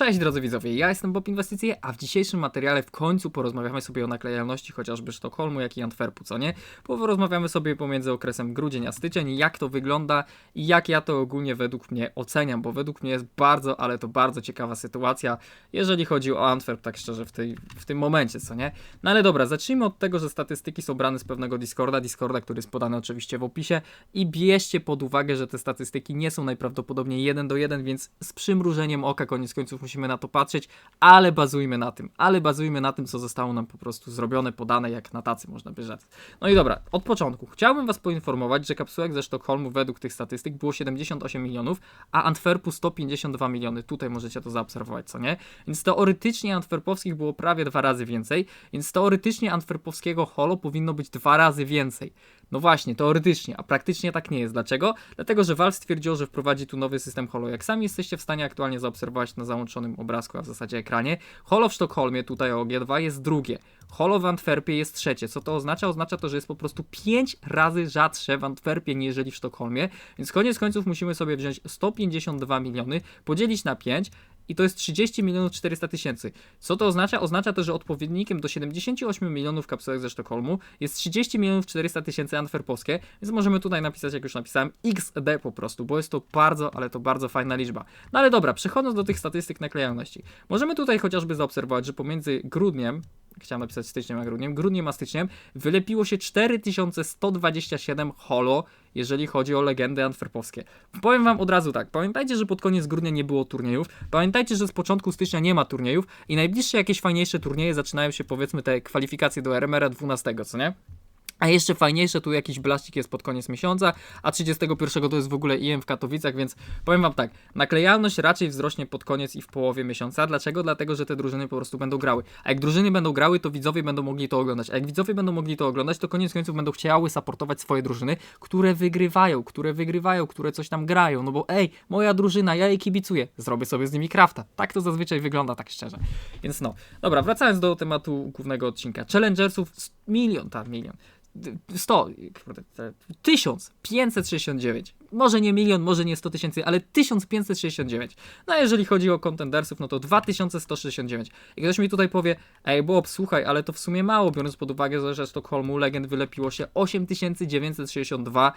Cześć drodzy widzowie, ja jestem Bob Inwestycje, a w dzisiejszym materiale w końcu porozmawiamy sobie o naklejalności chociażby Sztokholmu, jak i Antwerpu, co nie? Porozmawiamy sobie pomiędzy okresem grudzień a styczeń, jak to wygląda i jak ja to ogólnie według mnie oceniam, bo według mnie jest bardzo, ale to bardzo ciekawa sytuacja, jeżeli chodzi o Antwerp, tak szczerze, w, tej, w tym momencie, co nie? No ale dobra, zacznijmy od tego, że statystyki są brane z pewnego Discorda, Discorda, który jest podany oczywiście w opisie i bierzcie pod uwagę, że te statystyki nie są najprawdopodobniej 1 do 1, więc z przymrużeniem oka koniec końców musimy na to patrzeć, ale bazujmy na tym, ale bazujmy na tym, co zostało nam po prostu zrobione, podane jak na tacy, można by rzec. No i dobra, od początku. Chciałbym Was poinformować, że kapsułek ze Sztokholmu według tych statystyk było 78 milionów, a Antwerpu 152 miliony. Tutaj możecie to zaobserwować, co nie? Więc teoretycznie antwerpowskich było prawie dwa razy więcej, więc teoretycznie antwerpowskiego holo powinno być dwa razy więcej. No właśnie, teoretycznie, a praktycznie tak nie jest. Dlaczego? Dlatego, że Valve stwierdził, że wprowadzi tu nowy system holo. Jak sami jesteście w stanie aktualnie zaobserwować na załączonym obrazku, a w zasadzie ekranie, holo w Sztokholmie, tutaj o G2 jest drugie. Holo w Antwerpie jest trzecie. Co to oznacza? Oznacza to, że jest po prostu 5 razy rzadsze w Antwerpie niżeli w Sztokholmie, więc koniec końców musimy sobie wziąć 152 miliony, podzielić na 5 i to jest 30 milionów 400 tysięcy. Co to oznacza? Oznacza to, że odpowiednikiem do 78 milionów kapsułek ze Sztokholmu jest 30 milionów 400 tysięcy antwerpowskie, więc możemy tutaj napisać, jak już napisałem, XD po prostu, bo jest to bardzo, ale to bardzo fajna liczba. No ale dobra, przechodząc do tych statystyk naklejalności. Możemy tutaj chociażby zaobserwować, że pomiędzy grudniem, chciałem napisać styczniem a grudniem, grudniem a styczniem wylepiło się 4127 holo, jeżeli chodzi o legendy antwerpowskie. Powiem wam od razu tak, pamiętajcie, że pod koniec grudnia nie było turniejów, pamiętajcie, że z początku stycznia nie ma turniejów i najbliższe jakieś fajniejsze turnieje zaczynają się powiedzmy te kwalifikacje do RMR 12, co nie? A jeszcze fajniejsze, tu jakiś blastik jest pod koniec miesiąca, a 31 to jest w ogóle IM w Katowicach, więc powiem wam tak, naklejalność raczej wzrośnie pod koniec i w połowie miesiąca. Dlaczego? Dlatego, że te drużyny po prostu będą grały. A jak drużyny będą grały, to widzowie będą mogli to oglądać. A jak widzowie będą mogli to oglądać, to koniec końców będą chciały supportować swoje drużyny, które wygrywają, które wygrywają, które coś tam grają. No bo ej, moja drużyna, ja jej kibicuję, zrobię sobie z nimi crafta. Tak to zazwyczaj wygląda, tak szczerze. Więc no, dobra, wracając do tematu głównego odcinka. Challengersów milion, tak, milion. 100, 1569. Może nie milion, może nie 100 tysięcy, ale 1569. No a jeżeli chodzi o kontendersów, no to 2169. I ktoś mi tutaj powie, ej Bob, słuchaj, ale to w sumie mało, biorąc pod uwagę, że z Sztokholmu legend wylepiło się 8962,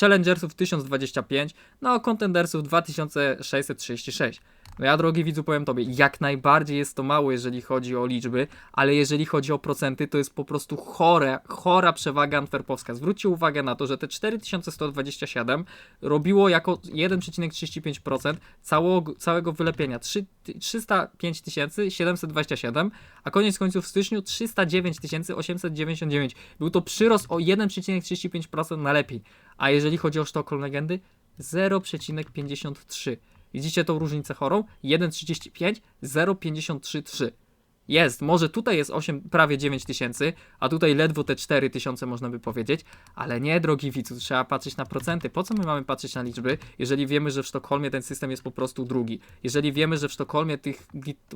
Challengersów 1025, no a kontendersów 2636. No ja, drogi widzu, powiem tobie, jak najbardziej jest to mało, jeżeli chodzi o liczby, ale jeżeli chodzi o procenty, to jest po prostu chore, chora przewaga antwerpowska. Zwróćcie uwagę na to, że te 4127 robiło jako 1,35% całego, całego wylepienia. 3, 305 727, a koniec końców w styczniu 309 899. Był to przyrost o 1,35% na lepiej. A jeżeli chodzi o Sztokholm Legendy, 0,53. Widzicie tą różnicę chorą? 1,35, 0,53,3. Jest, może tutaj jest 8, prawie 9 tysięcy, a tutaj ledwo te 4 tysiące można by powiedzieć, ale nie, drogi widzu, trzeba patrzeć na procenty. Po co my mamy patrzeć na liczby, jeżeli wiemy, że w Sztokholmie ten system jest po prostu drugi? Jeżeli wiemy, że w Sztokholmie tych,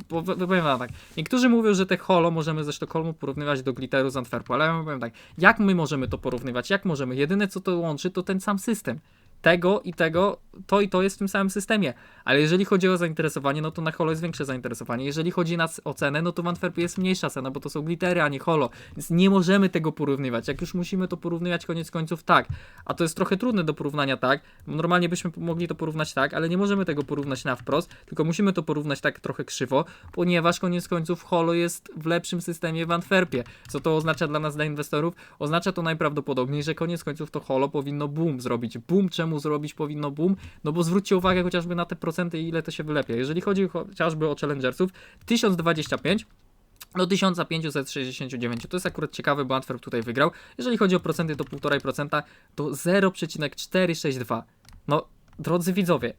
powiem wam tak, niektórzy mówią, że te holo możemy ze Sztokholmu porównywać do glitteru z Antwerpu, ale ja powiem tak, jak my możemy to porównywać, jak możemy? Jedyne co to łączy, to ten sam system tego i tego, to i to jest w tym samym systemie. Ale jeżeli chodzi o zainteresowanie, no to na holo jest większe zainteresowanie. Jeżeli chodzi na o cenę, no to w Antwerpie jest mniejsza cena, bo to są glittery, a nie holo. Więc nie możemy tego porównywać. Jak już musimy to porównywać, koniec końców tak. A to jest trochę trudne do porównania tak. Normalnie byśmy mogli to porównać tak, ale nie możemy tego porównać na wprost, tylko musimy to porównać tak trochę krzywo, ponieważ koniec końców holo jest w lepszym systemie w Antwerpie. Co to oznacza dla nas, dla inwestorów? Oznacza to najprawdopodobniej, że koniec końców to holo powinno boom zrobić. Boom czemu czemu zrobić powinno boom, no bo zwróćcie uwagę chociażby na te procenty ile to się wylepia. Jeżeli chodzi chociażby o Challengersów, 1025 do 1569. To jest akurat ciekawe, bo Antwerp tutaj wygrał. Jeżeli chodzi o procenty, to 1,5%, to 0,462. No, drodzy widzowie,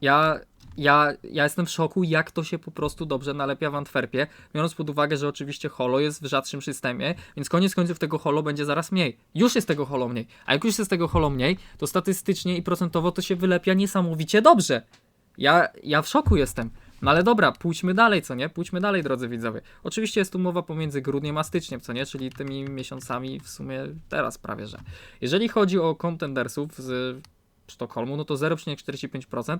ja ja, ja jestem w szoku, jak to się po prostu dobrze nalepia w Antwerpie, biorąc pod uwagę, że oczywiście holo jest w rzadszym systemie, więc koniec końców tego holo będzie zaraz mniej. Już jest tego holo mniej. A jak już jest tego holo mniej, to statystycznie i procentowo to się wylepia niesamowicie dobrze. Ja, ja w szoku jestem. No ale dobra, pójdźmy dalej, co nie? Pójdźmy dalej, drodzy widzowie. Oczywiście jest tu mowa pomiędzy grudniem a styczniem, co nie? Czyli tymi miesiącami w sumie teraz prawie, że. Jeżeli chodzi o contendersów z Sztokholmu, no to 0,45%,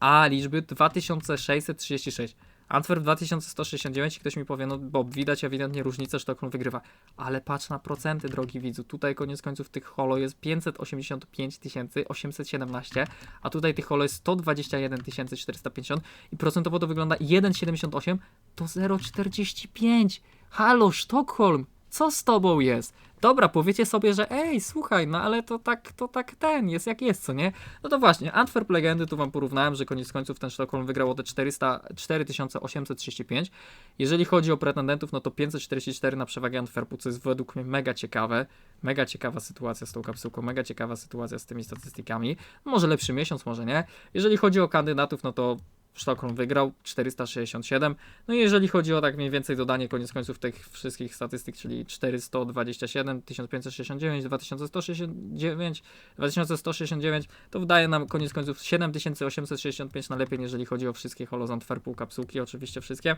a liczby 2636. Antwerp 2169 i ktoś mi powie, no Bob, widać ewidentnie różnicę, Sztokholm wygrywa. Ale patrz na procenty, drogi widzu. Tutaj koniec końców tych holo jest 585 817, a tutaj tych holo jest 121 450 i procentowo to wygląda 1,78 to 0,45. Halo, Sztokholm, co z tobą jest? Dobra, powiecie sobie, że ej, słuchaj, no ale to tak, to tak ten jest jak jest, co nie? No to właśnie, Antwerp Legendy, tu wam porównałem, że koniec końców ten Sztokholm wygrał o te 400, 4835. Jeżeli chodzi o pretendentów, no to 544 na przewagę Antwerpu, co jest według mnie mega ciekawe. Mega ciekawa sytuacja z tą kapsułką, mega ciekawa sytuacja z tymi statystykami. Może lepszy miesiąc, może nie. Jeżeli chodzi o kandydatów, no to Sztokholm wygrał 467. No i jeżeli chodzi o tak mniej więcej dodanie koniec końców tych wszystkich statystyk, czyli 427, 1569, 2169, 2169, to wydaje nam koniec końców 7865 na lepiej, jeżeli chodzi o wszystkie holo z Antwerpu, kapsułki, oczywiście wszystkie.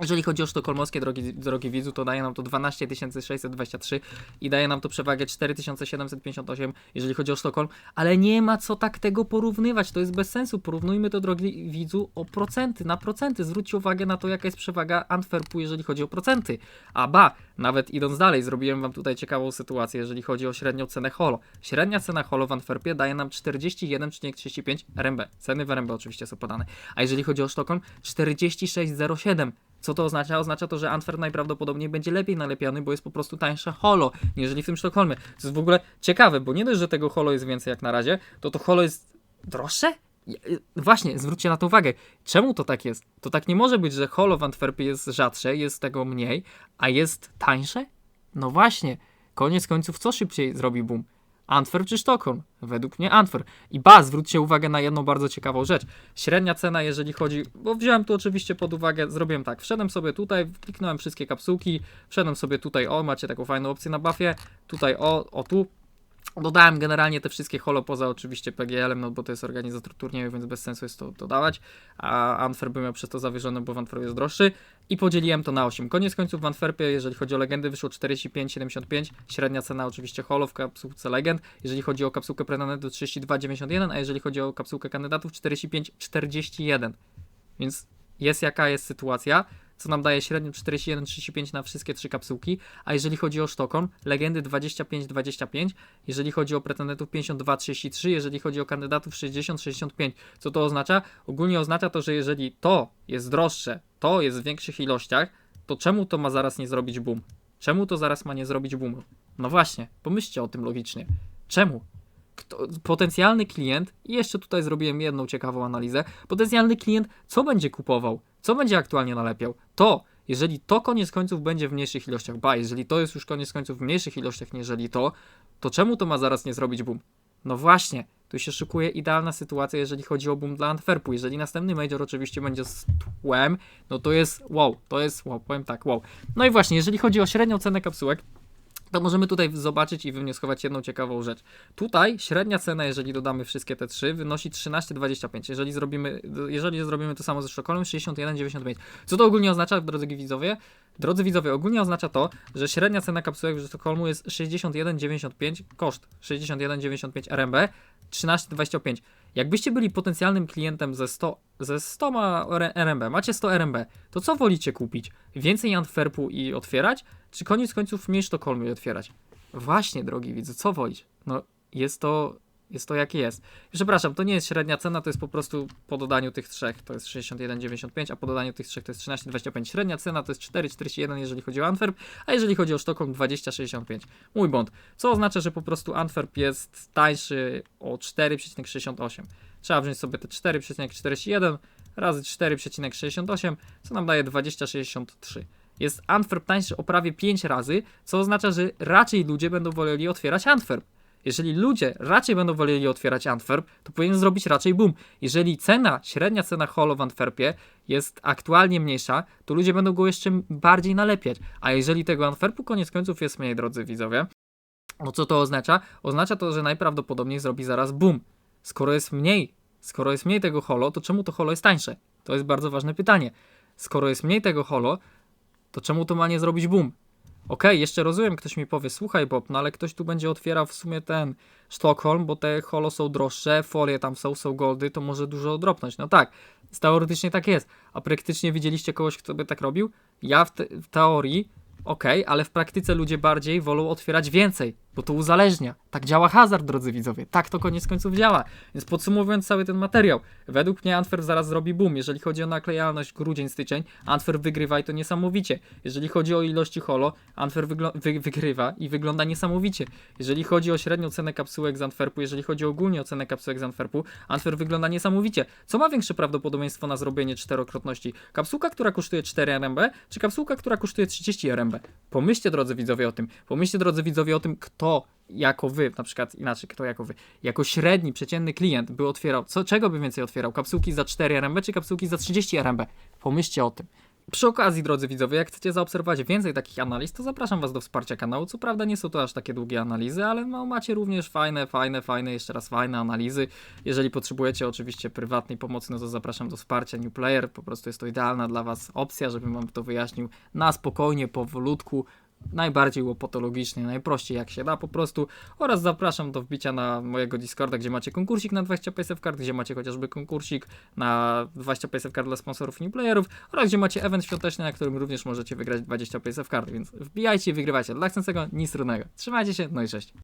Jeżeli chodzi o sztokholmowskie drogi, drogi widzu, to daje nam to 12 623 i daje nam to przewagę 4758, jeżeli chodzi o Sztokholm, ale nie ma co tak tego porównywać, to jest bez sensu. Porównujmy to, drogi widzu, o procenty, na procenty. Zwróćcie uwagę na to, jaka jest przewaga Antwerpu, jeżeli chodzi o procenty. A ba, nawet idąc dalej, zrobiłem wam tutaj ciekawą sytuację, jeżeli chodzi o średnią cenę holo. Średnia cena holo w Antwerpie daje nam 41,35 RMB. Ceny w RMB oczywiście są podane. A jeżeli chodzi o Sztokholm, 46,07. Co to oznacza? Oznacza to, że Antwerp najprawdopodobniej będzie lepiej nalepiany, bo jest po prostu tańsze holo, niżeli w tym Sztokholmie. To jest w ogóle ciekawe, bo nie dość, że tego holo jest więcej jak na razie, to to holo jest droższe? Y, Właśnie, zwróćcie na to uwagę. Czemu to tak jest? To tak nie może być, że holo w Antwerpie jest rzadsze, jest tego mniej, a jest tańsze? No właśnie. Koniec końców, co szybciej zrobi boom? Antwerp czy Sztokholm? Według mnie Antwerp. I ba, zwróćcie uwagę na jedną bardzo ciekawą rzecz. Średnia cena, jeżeli chodzi, bo wziąłem tu oczywiście pod uwagę, zrobiłem tak, wszedłem sobie tutaj, kliknąłem wszystkie kapsułki, wszedłem sobie tutaj, o, macie taką fajną opcję na buffie, tutaj, o, o tu, Dodałem generalnie te wszystkie holo poza oczywiście PGL-em, no bo to jest organizator turnieju, więc bez sensu jest to dodawać. A Antwerp miał przez to zawyżone, bo w Antwerpie jest droższy. I podzieliłem to na 8. Koniec końców w Antwerpie, jeżeli chodzi o legendy, wyszło 45,75. Średnia cena oczywiście holo w kapsułce legend. Jeżeli chodzi o kapsułkę pretendentów 32,91, a jeżeli chodzi o kapsułkę kandydatów 45,41. Więc jest jaka jest sytuacja, co nam daje średnią 41,35 na wszystkie trzy kapsułki, a jeżeli chodzi o Sztokholm, legendy 25,25, jeżeli chodzi o pretendentów 52,33, jeżeli chodzi o kandydatów 60,65. Co to oznacza? Ogólnie oznacza to, że jeżeli to jest droższe, to jest w większych ilościach, to czemu to ma zaraz nie zrobić boom? Czemu to zaraz ma nie zrobić boomu? No właśnie, pomyślcie o tym logicznie. Czemu? Kto, potencjalny klient, jeszcze tutaj zrobiłem jedną ciekawą analizę, potencjalny klient co będzie kupował? Co będzie aktualnie nalepiał? To, jeżeli to koniec końców będzie w mniejszych ilościach, ba, jeżeli to jest już koniec końców w mniejszych ilościach, niżeli to, to czemu to ma zaraz nie zrobić boom? No właśnie, tu się szykuje idealna sytuacja, jeżeli chodzi o boom dla Antwerpu. Jeżeli następny major oczywiście będzie z tłem, no to jest wow, to jest wow, powiem tak, wow. No i właśnie, jeżeli chodzi o średnią cenę kapsułek, to możemy tutaj zobaczyć i wywnioskować jedną ciekawą rzecz. Tutaj średnia cena, jeżeli dodamy wszystkie te trzy, wynosi 13,25. Jeżeli zrobimy, jeżeli zrobimy to samo ze Sztokholmem, 61,95. Co to ogólnie oznacza, drodzy widzowie? Drodzy widzowie, ogólnie oznacza to, że średnia cena kapsułek w Sztokholmu jest 61,95, koszt 61,95 RMB, 13,25. Jakbyście byli potencjalnym klientem ze 100, ze 100 RMB, macie 100 RMB, to co wolicie kupić? Więcej Antwerpu i otwierać? Czy koniec końców mniej Sztokholmu i otwierać? Właśnie, drogi widzu, co wolić? No, jest to, jest to jakie jest. Przepraszam, to nie jest średnia cena, to jest po prostu po dodaniu tych trzech, to jest 61,95, a po dodaniu tych trzech to jest 13,25. Średnia cena to jest 4,41, jeżeli chodzi o Antwerp, a jeżeli chodzi o Sztokholm 20,65. Mój błąd. Co oznacza, że po prostu Antwerp jest tańszy o 4,68. Trzeba wziąć sobie te 4,41 razy 4,68, co nam daje 20,63 jest Antwerp tańszy o prawie 5 razy, co oznacza, że raczej ludzie będą woleli otwierać Antwerp. Jeżeli ludzie raczej będą woleli otwierać Antwerp, to powinien zrobić raczej boom. Jeżeli cena, średnia cena holo w Antwerpie jest aktualnie mniejsza, to ludzie będą go jeszcze bardziej nalepiać. A jeżeli tego Antwerpu koniec końców jest mniej, drodzy widzowie, no co to oznacza? Oznacza to, że najprawdopodobniej zrobi zaraz boom. Skoro jest mniej, skoro jest mniej tego holo, to czemu to holo jest tańsze? To jest bardzo ważne pytanie. Skoro jest mniej tego holo, to czemu to ma nie zrobić boom? Okej, jeszcze rozumiem, ktoś mi powie, słuchaj Bob, no ale ktoś tu będzie otwierał w sumie ten Sztokholm, bo te holo są droższe, folie tam są, są goldy, to może dużo dropnąć. No tak, teoretycznie tak jest. A praktycznie widzieliście kogoś, kto by tak robił? Ja w, te, w teorii, okej, ale w praktyce ludzie bardziej wolą otwierać więcej, bo to uzależnia. Tak działa hazard, drodzy widzowie. Tak to koniec końców działa. Więc podsumowując cały ten materiał, według mnie Antwerp zaraz zrobi boom. Jeżeli chodzi o naklejalność grudzień, styczeń, Antwerp wygrywa i to niesamowicie. Jeżeli chodzi o ilości holo, Antwerp wy- wygrywa i wygląda niesamowicie. Jeżeli chodzi o średnią cenę kapsułek z Antwerpu, jeżeli chodzi ogólnie o cenę kapsułek z Antwerpu, Antwerp wygląda niesamowicie. Co ma większe prawdopodobieństwo na zrobienie czterokrotności? Kapsułka, która kosztuje 4 RMB, czy kapsułka, która kosztuje 30 RMB? Pomyślcie, drodzy widzowie, o tym. Pomyślcie, drodzy widzowie, o tym, kto jako wy, na przykład inaczej, kto jako wy, jako średni, przeciętny klient by otwierał, co, czego by więcej otwierał? Kapsułki za 4 RMB czy kapsułki za 30 RMB? Pomyślcie o tym. Przy okazji, drodzy widzowie, jak chcecie zaobserwować więcej takich analiz, to zapraszam Was do wsparcia kanału. Co prawda nie są to aż takie długie analizy, ale no, macie również fajne, fajne, fajne, jeszcze raz fajne analizy. Jeżeli potrzebujecie oczywiście prywatnej pomocy, no to zapraszam do wsparcia New Player. Po prostu jest to idealna dla Was opcja, żebym Wam to wyjaśnił na spokojnie, powolutku, najbardziej łopatologicznie, najprościej jak się da po prostu oraz zapraszam do wbicia na mojego Discorda, gdzie macie konkursik na 20 PSF kart, gdzie macie chociażby konkursik na 20 PSF kart dla sponsorów new playerów oraz gdzie macie event świąteczny, na którym również możecie wygrać 20 PSF kart, więc wbijajcie i wygrywajcie. Dla chcącego nic trudnego. Trzymajcie się, no i cześć.